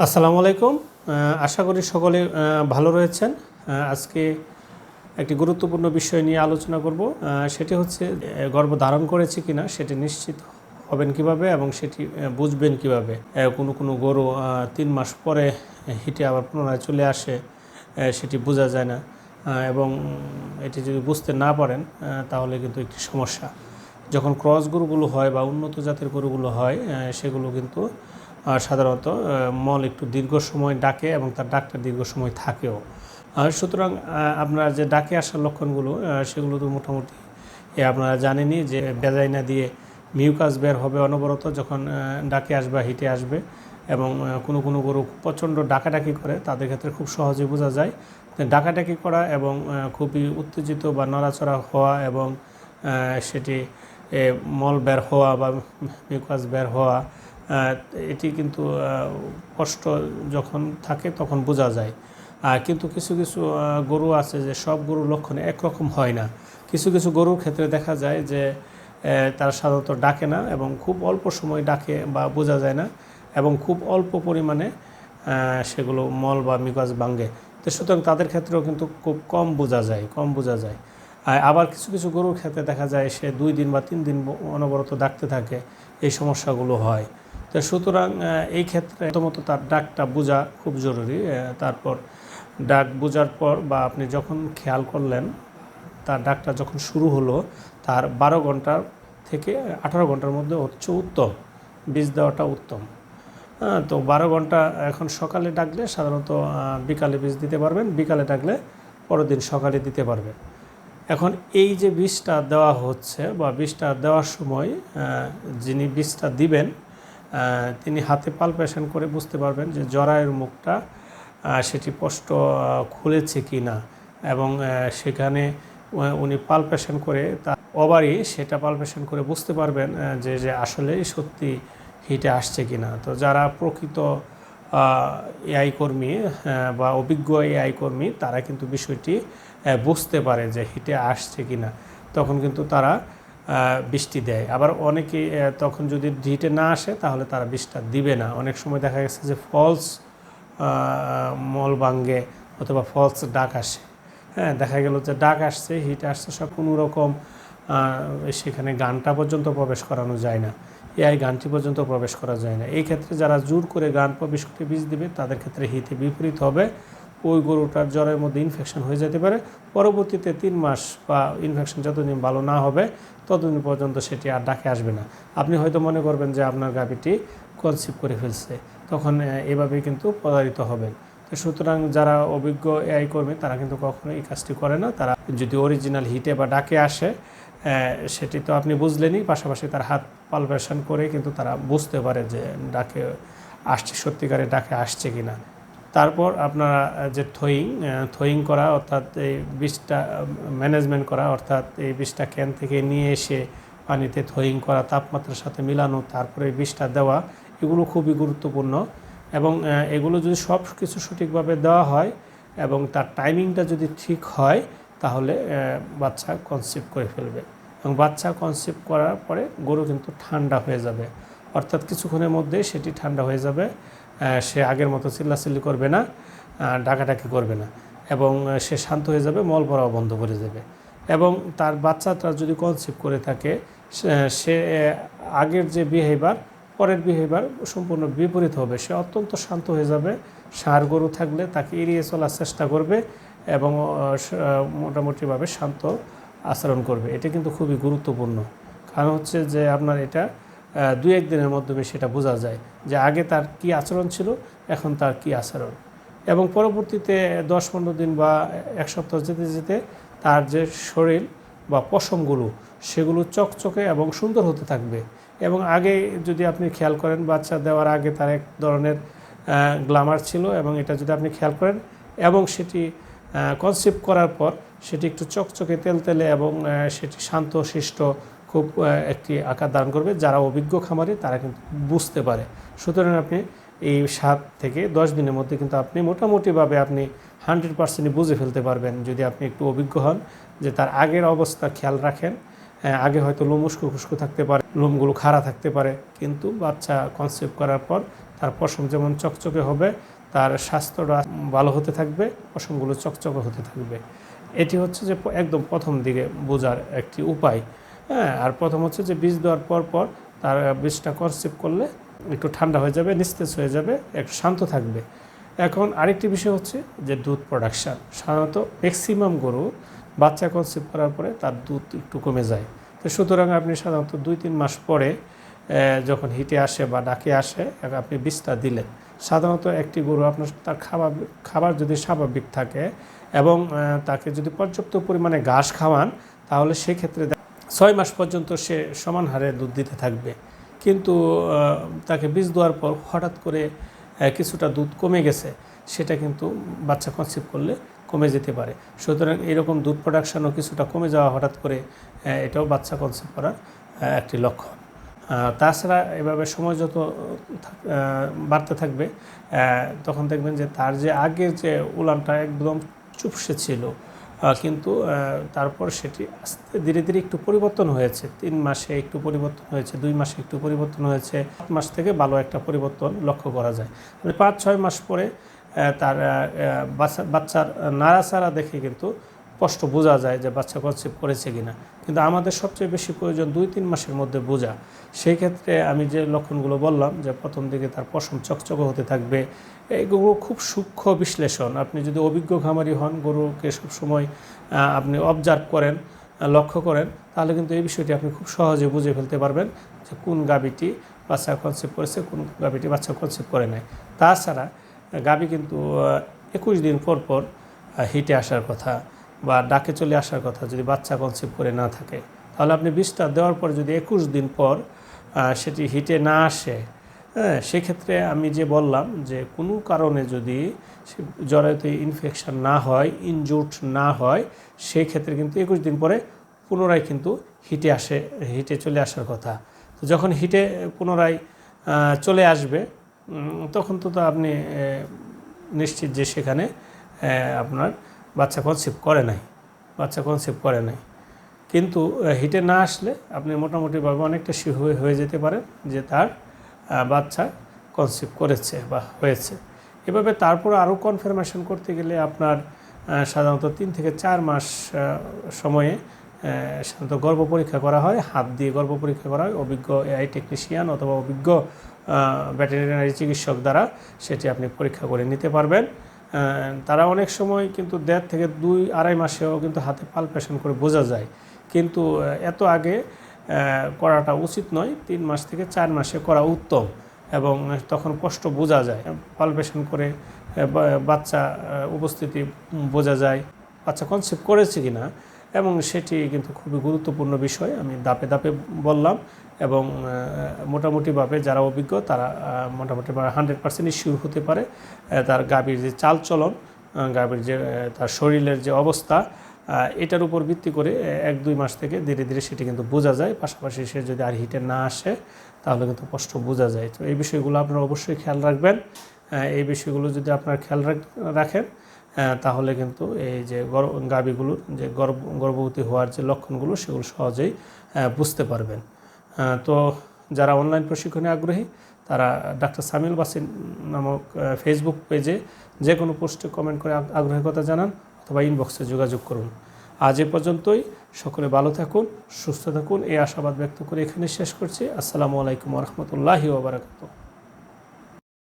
আসসালামু আলাইকুম। আশা করি সকলে ভালো রয়েছেন। আজকে একটি গুরুত্বপূর্ণ বিষয় নিয়ে আলোচনা করব। সেটি হচ্ছে গর্ভ ধারণ করেছে কিনা, সেটি নিশ্চিত হবেন কীভাবে এবং সেটি বুঝবেন কীভাবে। কোনো কোনো গরু তিন মাস পরে হিটে আবার পুনরায় চলে আসে সেটি বোঝা যায় না। এবং এটি যদি বুঝতে না পারেন তাহলে কিন্তু একটি সমস্যা। যখন ক্রস গরুগুলো হয় বা উন্নত জাতের গরুগুলো হয় সেগুলো কিন্তু সাধারণত মল একটু দীর্ঘ সময় ডাকে এবং তার ডাকটা দীর্ঘ সময় থাকেও। সুতরাং আপনার যে ডাকে আসার লক্ষণগুলো সেগুলো তো মোটামুটি আপনারা জানেনই যে বেজাইনা দিয়ে মিউকাস বের হবে অনবরত যখন ডাকে আসবে হিটে আসবে এবং কোনো কোনো গরু প্রচণ্ড ডাকাডাকি করে, তাদের ক্ষেত্রে খুব সহজে বোঝা যায় ডাকাডাকি করা এবং খুবই উত্তেজিত বা নড়াচড়া হওয়া এবং সেটি মল বের হওয়া বা মিউকাস বের হওয়া এটি কিন্তু কষ্ট যখন থাকে তখন বোঝা যায়। আর কিন্তু কিছু কিছু গরু আছে যে সব গরুর লক্ষণ একরকম হয় না। কিছু কিছু গরুর ক্ষেত্রে দেখা যায় যে তারা সাধারণত ডাকে না এবং খুব অল্প সময় ডাকে বা বোঝা যায় না এবং খুব অল্প পরিমাণে সেগুলো মল বা মিকাজ ভাঙ্গে তো সুতরাং তাদের ক্ষেত্রেও কিন্তু খুব কম বোঝা যায়, কম বোঝা যায়। আর আবার কিছু কিছু গরুর ক্ষেত্রে দেখা যায় সে দুই দিন বা তিন দিন অনবরত ডাকতে থাকে, এই সমস্যাগুলো হয়। তো সুতরাং এই ক্ষেত্রে প্রথমত তার ডাকটা বোঝা খুব জরুরি। তারপর ডাক বোঝার পর বা আপনি যখন খেয়াল করলেন, তার ডাকটা যখন শুরু হলো, তার বারো ঘণ্টার থেকে আঠারো ঘণ্টার মধ্যে হচ্ছে উত্তম, বীজ দেওয়াটা উত্তম। হ্যাঁ তো বারো ঘণ্টা এখন সকালে ডাকলে সাধারণত বিকালে বীজ দিতে পারবেন, বিকালে ডাকলে পরের দিন সকালে দিতে পারবেন। এখন এই যে বীজটা দেওয়া হচ্ছে বা বীজটা দেওয়ার সময় যিনি বীজটা দিবেন তিনি হাতে পালপেশন করে বুঝতে পারবেন যে জরায়ের মুখটা সেটি স্পষ্ট খুলেছে কি না এবং সেখানে উনি পালপেশন করে তার ওভারই সেটা পালপেশন করে বুঝতে পারবেন যে যে আসলেই সত্যি হিটে আসছে কি না তো যারা প্রকৃত এআই কর্মী বা অভিজ্ঞ এআই কর্মী, তারা কিন্তু বিষয়টি বুঝতে পারে যে হিটে আসছে কি না তখন কিন্তু তারা বৃষ্টি দেয়। আবার অনেকে তখন যদি হিটে না আসে, তাহলে তারা বৃষ্টিটা দিবে না। অনেক সময় দেখা গেছে যে ফলস মল ভাঙ্গে অথবা ফলস ডাক আসে। হ্যাঁ দেখা গেল যে ডাক আসছে, হিট আসছে, সব কোনো রকম সেখানে গানটা পর্যন্ত প্রবেশ করানো যায় না। এআই গানটি পর্যন্ত প্রবেশ করা যায় না। এই ক্ষেত্রে যারা জোর করে গান প্রবেশ করে বীজ দিবে, তাদের ক্ষেত্রে হিতে বিপরীত হবে। ওই গরুটার জ্বরের মধ্যে ইনফেকশন হয়ে যেতে পারে। পরবর্তীতে তিন মাস বা ইনফেকশন যতদিন ভালো না হবে ততদিন পর্যন্ত সেটি আর ডাকে আসবে না। আপনি হয়তো মনে করবেন যে আপনার গাভীটি কনসিভ করে ফেলছে তখন আহ, এভাবেই কিন্তু প্রতারিত হবেন। সুতরাং যারা অভিজ্ঞ এআই কর্মী তারা কিন্তু কখনো এই কাজটি করে না। তারা যদি অরিজিনাল হিটে বা ডাকে আসে সেটি তো আপনি বুঝলেনই পাশাপাশি তার হাত পালপেশন করে কিন্তু তারা বুঝতে পারে যে ডাকে আসছে সত্যিকারে ডাকে আসছে কিনা। তারপর আপনারা যে থইং থইং করা, অর্থাৎ এই বীজটা ম্যানেজমেন্ট করা, অর্থাৎ এই বীজটা ক্যান থেকে নিয়ে এসে পানিতে থইং করা, তাপমাত্রার সাথে মিলানো, তারপরে এই বীজটা দেওয়া, এগুলো খুবই গুরুত্বপূর্ণ। এবং এগুলো যদি সব কিছু সঠিকভাবে দেওয়া হয় এবং তার টাইমিংটা যদি ঠিক হয়, তাহলে বাচ্চা কনসিভ করে ফেলবে। এবং বাচ্চা কনসিভ করার পরে গরু কিন্তু ঠান্ডা হয়ে যাবে। অর্থাৎ কিছুক্ষণের মধ্যে সেটি ঠান্ডা হয়ে যাবে। সে আগের মতো চিল্লাচিল্লি করবে না ডাকাডাকি করবে না এবং সে শান্ত হয়ে যাবে, মল পড়াও বন্ধ করে দেবে এবং তার বাচ্চাটা যদি কনসিভ করে থাকে, সে- আগের যে বিহেভিয়ার পরের বিহেভিয়ার সম্পূর্ণ বিপরীত হবে। সে অত্যন্ত শান্ত হয়ে যাবে ষাঁড় গরু থাকলে তাকে এড়িয়ে চলার চেষ্টা করবে এবং মোটামুটিভাবে শান্ত আচরণ করবে। এটা কিন্তু খুবই গুরুত্বপূর্ণ। কারণ হচ্ছে যে আপনার এটা দু এক দিনের মাধ্যমে সেটা বোঝা যায় যে আগে তার কি আচরণ ছিল, এখন তার কি আচরণ। এবং পরবর্তীতে দশ পনেরো দিন বা এক সপ্তাহ যেতে যেতে তার যে শরীর বা পশমগুলো, সেগুলো চকচকে এবং সুন্দর হতে থাকবে। এবং আগে যদি আপনি খেয়াল করেন, বাচ্চা দেওয়ার আগে তার এক ধরনের গ্লামার ছিল এবং এটা যদি আপনি খেয়াল করেন এবং সেটি কনসেপ্ট করার পর সেটি একটু চকচকে তেলতেলে এবং সেটি শান্ত, শিষ্ট খুব একটি আকার ধারণ করবে। যারা অভিজ্ঞ খামারি, তারা কিন্তু বুঝতে পারে। সুতরাং আপনি এই সাত থেকে দশ দিনের মধ্যে কিন্তু আপনি মোটামুটিভাবে আপনি হান্ড্রেড পার্সেন্টই বুঝে ফেলতে পারবেন। যদি আপনি একটু অভিজ্ঞ হন যে তার আগের অবস্থা খেয়াল রাখেন আগে হয়তো লোম উস্কো খুস্কো থাকতে পারে, লোমগুলো খাড়া থাকতে পারে, কিন্তু বাচ্চা কনসেপ্ট করার পর তার পশম যেমন চকচকে হবে, তার স্বাস্থ্যটা ভালো হতে থাকবে, পশমগুলো চকচকে হতে থাকবে। এটি হচ্ছে যে একদম প্রথম দিকে বোঝার একটি উপায়। হ্যাঁ আর প্রথম হচ্ছে যে বীজ দেওয়ার পর পর তার বীজটা কনসেপ্ট করলে একটু ঠান্ডা হয়ে যাবে, নিস্তেজ হয়ে যাবে, একটু শান্ত থাকবে। এখন আরেকটি বিষয় হচ্ছে যে দুধ প্রোডাকশান সাধারণত ম্যাক্সিমাম গরু বাচ্চা কনসেপ্ট করার পরে তার দুধ একটু কমে যায়। তো সুতরাং আপনি সাধারণত দুই তিন মাস পরে যখন হিটে আসে বা ডাকে আসে আপনি বীজটা দিলেন। সাধারণত একটি গরু আপনার তার খাবার খাবার যদি স্বাভাবিক থাকে এবং তাকে যদি পর্যাপ্ত পরিমাণে ঘাস খাওয়ান, তাহলে সেক্ষেত্রে ছয় মাস পর্যন্ত সে সমান হারে দুধ দিতে থাকবে। কিন্তু তাকে বীজ দেওয়ার পর হঠাৎ করে কিছুটা দুধ কমে গেছে সেটা কিন্তু বাচ্চা কনসিভ করলে কমে যেতে পারে। সুতরাং এরকম দুধ প্রোডাকশনও কিছুটা কমে যাওয়া হঠাৎ করে এটাও বাচ্চা কনসিভ করার একটি লক্ষণ। আহ, তাছাড়া এভাবে সময় যত বাড়তে থাকবে তখন দেখবেন যে তার যে আগের যে উলানটা একদম চুপসে ছিল কিন্তু তারপর সেটি আস্তে ধীরে ধীরে একটু পরিবর্তন হয়েছে। তিন মাসে একটু পরিবর্তন হয়েছে, দুই মাসে একটু পরিবর্তন হয়েছে। সাত মাস থেকে ভালো একটা পরিবর্তন লক্ষ্য করা যায়। পাঁচ, ছয় মাস পরে তার বাচ্চার নাড়াচাড়া দেখে কিন্তু স্পষ্ট বোঝা যায় যে বাচ্চা কনসেপ্ট করেছে কিনা। কিন্তু আমাদের সবচেয়ে বেশি প্রয়োজন দুই, তিন মাসের মধ্যে বোঝা। সেই ক্ষেত্রে আমি যে লক্ষণগুলো বললাম যে প্রথম দিকে তার পশম চকচকে হতে থাকবে এইগুলো খুব সূক্ষ্ম বিশ্লেষণ। আপনি যদি অভিজ্ঞ খামারি হন, গরুকে সবসময় আপনি অবজার্ভ করেন লক্ষ্য করেন, তাহলে কিন্তু এই বিষয়টি আপনি খুব সহজে বুঝে ফেলতে পারবেন যে কোন গাবিটি বাচ্চা কনসেপ্ট করেছে, কোন গাবিটি বাচ্চা কনসেপ্ট করে নাই। তাছাড়া গাবি কিন্তু একুশ দিন পর পর হিটে আসার কথা। ডাকে চলে আসার কথা যদি বাচ্চা কনসেপ্ট করে না থাকে, তাহলে আপনি বিষটা দেওয়ার পর যদি একুশ দিন পর সেটি হিটে না আসে হ্যাঁ সেক্ষেত্রে আমি যে বললাম যে কোনো কারণে যদি জরায়ুতে ইনফেকশন না হয় ইনজুট না হয় সেই ক্ষেত্রে কিন্তু একুশ দিন পরে পুনরায় কিন্তু হিটে আসে, হিটে চলে আসার কথা। তো যখন হিটে পুনরায় চলে আসবে তখন তো তো আপনি নিশ্চিত যে সেখানে আপনার বাচ্চা কনসেপ্ট করে নাই, বাচ্চা কনসেপ্ট করে নাই। কিন্তু হিটে না আসলে আপনি মোটামুটিভাবে অনেকটা শিশু হয়ে যেতে পারেন যে তার বাচ্চা কনসেপ্ট করেছে বা হয়েছে। এভাবে তারপর আরও কনফার্মেশন করতে গেলে আপনার সাধারণত তিন থেকে চার মাস সময়ে সাধারণত গর্ভ পরীক্ষা করা হয়, হাত দিয়ে গর্ভ পরীক্ষা করা হয়, অভিজ্ঞ এআই টেকনিশিয়ান অথবা অভিজ্ঞ ভেটেরিনারি চিকিৎসক দ্বারা সেটি আপনি পরীক্ষা করে নিতে পারবেন। তারা অনেক সময় কিন্তু দেড় থেকে দুই, আড়াই মাসেও কিন্তু হাতে পালপেশন করে বোঝা যায়। কিন্তু এত আগে করাটা উচিত নয়। তিন মাস থেকে চার মাসে করা উত্তম এবং তখন কষ্ট বোঝা যায়। পালপেশন করে বাচ্চা উপস্থিতি বোঝা যায়। বাচ্চা কনসেপ্ট করেছে কিনা এবং সেটি কিন্তু খুবই গুরুত্বপূর্ণ বিষয়, আমি দাপে দাপে বললাম এবং মোটামুটিভাবে যারা অভিজ্ঞ তারা মোটামুটি হান্ড্রেড পার্সেন্ট ইস্যুর হতে পারে তার গাভীর যে চালচলন গাভীর যে তার শরীরের যে অবস্থা এটার উপর ভিত্তি করে এক দুই মাস থেকে ধীরে ধীরে সেটি কিন্তু বোঝা যায়। পাশাপাশি সে যদি আর হিটে না আসে, তাহলে কিন্তু কষ্ট বোঝা যায়। তো এই বিষয়গুলো আপনারা অবশ্যই খেয়াল রাখবেন। এই বিষয়গুলো যদি আপনারা খেয়াল রাখ- রাখেন তাহলে কিন্তু এই যে গাভীগুলোর যে গর্ভ গর্ভবতী হওয়ার যে লক্ষণগুলো সেগুলো সহজেই বুঝতে পারবেন। তো যারা অনলাইন প্রশিক্ষণে আগ্রহী, তারা ডাক্তার সামিল বাসিন নামক ফেসবুক পেজে যে কোনো পোস্টে কমেন্ট করে আগ- আগ্রহের কথা জানান অথবা ইনবক্সে যোগাযোগ করুন। আজ এ পর্যন্তই। সকলে ভালো থাকুন, সুস্থ থাকুন। এই আশাবাদ ব্যক্ত করে এখানে শেষ করছি। আসসালামু আলাইকুম রহমতুল্লাহি ওবরাকাতুহ